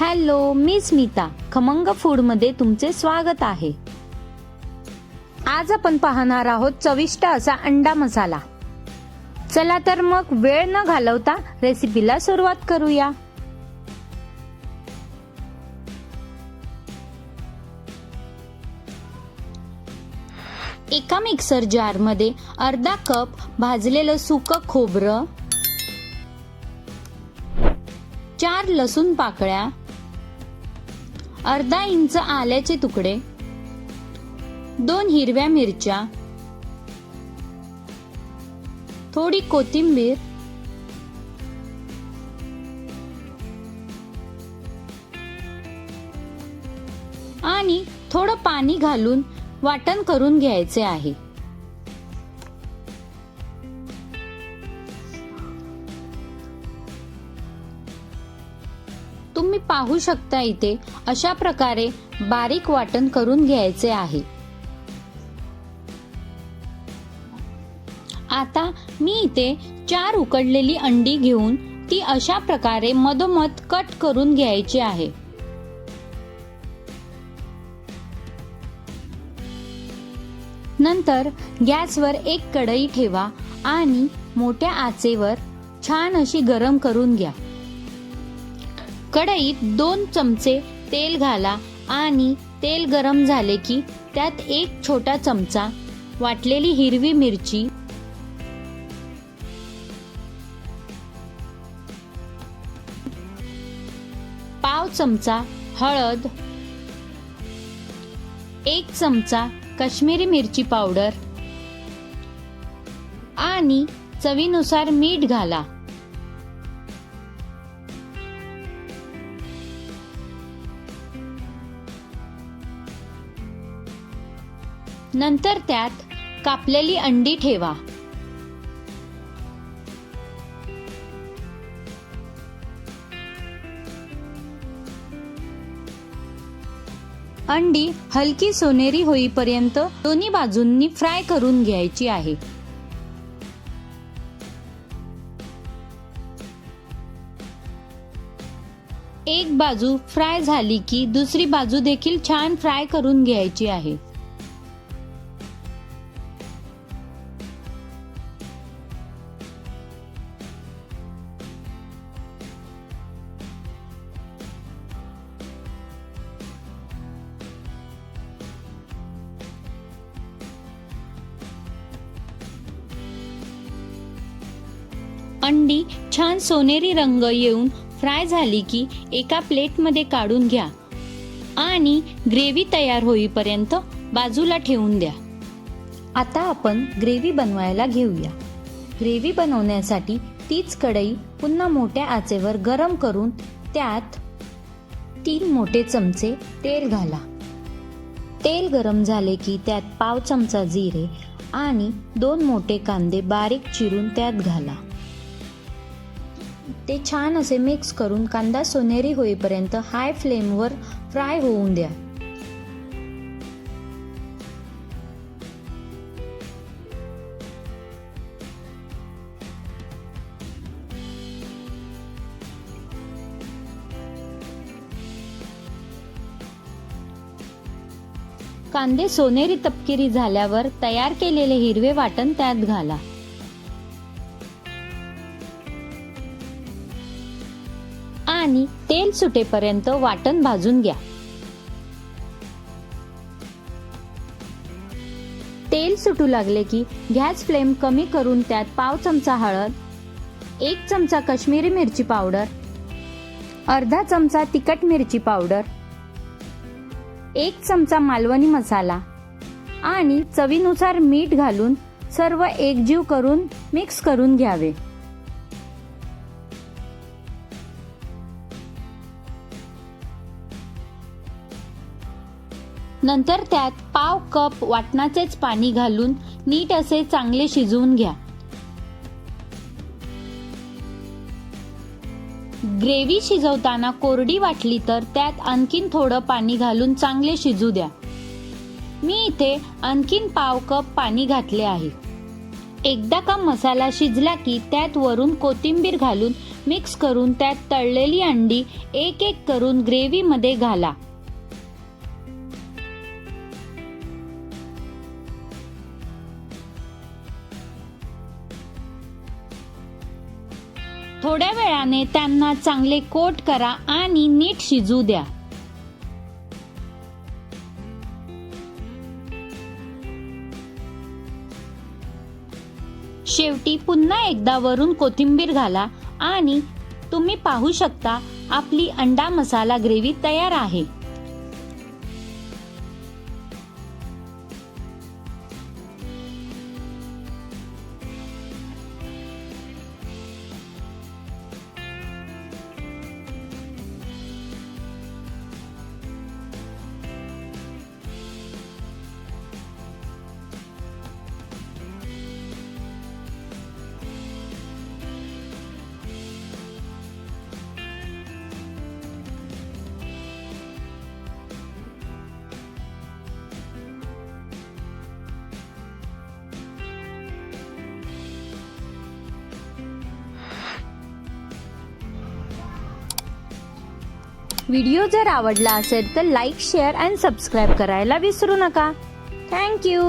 Hello मी स्मिता. खमंग फूडमध्ये तुमचे स्वागत आहे. आज आपण पाहणार आहोत चविष्ट असा अंडा मसाला. चला तर मग वेळ न घालवता रेसिपीला सुरुवात करूया. एका मिक्सर जारमध्ये अर्धा कप भाजलेलं सुकं खोबरं चार लसूण पाकळ्या अर्धा इंच आल्याचे तुकडे. दोन हिरव्या मिरच्या. थोडी कोथिंबीर. आणि थोडं पाणी घालून वाटण करून घ्यायचे आहे. तुम्ही पाहू शकता इथे अशा प्रकारे बारीक वाटण करून घ्यायचे आहे. आता मी इथे चार उकडलेली अंडी घेऊन ती अशा प्रकारे मधोमध कट करून घ्यायची आहे. नंतर गॅसवर एक कढई ठेवा आणि मोठ्या आचेवर छान अशी गरम करून घ्या. कढईत दोन चमचे तेल घाला आणि तेल गरम झाले की त्यात एक छोटा चमचा वाटलेली हिरवी मिरची पाव चमचा हळद एक चमचा काश्मीरी मिरची पावडर आणि चवीनुसार मीठ घाला. नंतर त्यात कापलेली अंडी ठेवा. अंडी हलकी सोनेरी होईपर्यंत दोन्ही बाजूंनी फ्राय करून घ्यायची आहे. एक बाजू फ्राय झाली की दुसरी बाजू देखील छान फ्राय करून घ्यायची आहे. अंडी छान सोनेरी रंग येऊन फ्राय झाली की एका प्लेटमध्ये काढून घ्या. आणि ग्रेव्ही तयार होईपर्यंत बाजूला ठेवून द्या. आता आपण ग्रेव्ही बनवायला घेऊया. ग्रेव्ही बनवण्यासाठी तीच कढई पुन्हा मोठ्या आचेवर गरम करून त्यात तीन मोठे चमचे तेल घाला. तेल गरम झाले की त्यात पाव चमचा जिरे आणि दोन मोठे कांदे बारीक चिरून त्यात घाला. ते छान असे मिक्स करून कांदा सोनेरी होईपर्यंत हाय फ्लेमवर फ्राय होऊन द्या. कांदे सोनेरी तपकिरी झाल्यावर तयार केलेले हिरवे वाटण त्यात घाला. आणि तेल सुटेपर्यंत वाटण भाजून घ्या. तेल सुटू लागले की गॅस फ्लेम कमी करून त्यात पाव चमचा हळद एक चमचा काश्मीरी मिरची पावडर अर्धा चमचा तिखट मिरची पावडर एक चमचा मालवणी मसाला आणि चवीनुसार मीठ घालून सर्व एकजीव करून मिक्स करून घ्यावे. नंतर त्यात पाव कप वाटणाचेच पाणी घालून नीट असे चांगले शिजवून घ्या. ग्रेव्ही शिजवताना कोरडी वाटली तर त्यात आणखीन थोडं पाणी घालून चांगले शिजू द्या. मी इथे आणखीन पाव कप पाणी घातले आहे. एकदा का मसाला शिजला की त्यात वरून कोथिंबीर घालून मिक्स करून त्यात तळलेली अंडी एक एक करून ग्रेव्हीमध्ये घाला. थोड्या वेळाने त्यांना चांगले कोट करा आणि नीट शिजू द्या. शेवटी पुन्हा एकदा वरून कोथिंबीर घाला आणि तुम्ही पाहू शकता आपली अंडा मसाला ग्रेव्ही तयार आहे. व्हिडिओ जर आवडला असेल तर लाईक शेअर अँड सबस्क्राईब करायला विसरू नका. थँक्यू